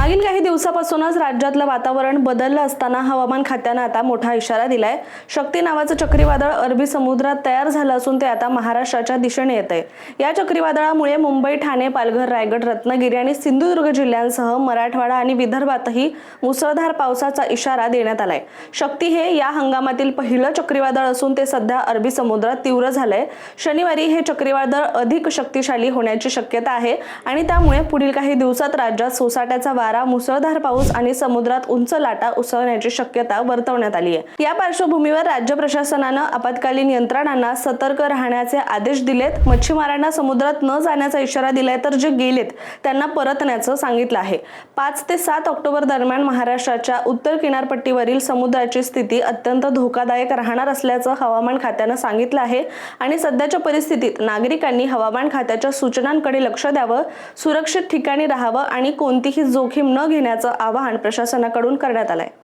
मागील काही दिवसापासूनच राज्यातलं वातावरण बदललं असताना हवामान खात्यानं आता मोठा इशारा दिलाय. शक्ती नावाचं चक्रीवादळ अरबी समुद्रात तयार झालं असून ते आता महाराष्ट्राच्या दिशेने येत आहे या चक्रीवादळामुळे मुंबई ठाणे पालघर रायगड रत्नागिरी आणि सिंधुदुर्ग जिल्ह्यांसह मराठवाडा आणि विदर्भातही मुसळधार पावसाचा इशारा देण्यात आलाय. शक्ती हे या हंगामातील पहिलं चक्रीवादळ असून ते सध्या अरबी समुद्रात तीव्र झालंय. शनिवारी हे चक्रीवादळ अधिक शक्तिशाली होण्याची शक्यता आहे आणि त्यामुळे पुढील काही दिवसात राज्यात सोसाट्याचा वार मुसळधार पाऊस आणि समुद्रात उंच लाटा उसळण्याची शक्यता वर्तवण्यात आली आहे. या पार्श्वभूमीवर राज्य प्रशासनानं आपत्कालीन यंत्रणांना सतर्क राहण्याचे आदेश दिलेत. मच्छीमारांना समुद्रात न जाण्याचा इशारा दिलाय तर जे गेलेत त्यांना परतण्याचं सांगितलं आहे. पाच ते सात ऑक्टोबर दरम्यान महाराष्ट्राच्या उत्तर किनारपट्टीवरील समुद्राची स्थिती अत्यंत धोकादायक राहणार असल्याचं हवामान खात्यानं सांगितलं आहे आणि सध्याच्या परिस्थितीत नागरिकांनी हवामान खात्याच्या सूचनांकडे लक्ष द्यावं सुरक्षित ठिकाणी राहावं आणि कोणतीही जोखीम जोखीम न घेण्याचं आवाहन प्रशासनाकडून करण्यात आलंय.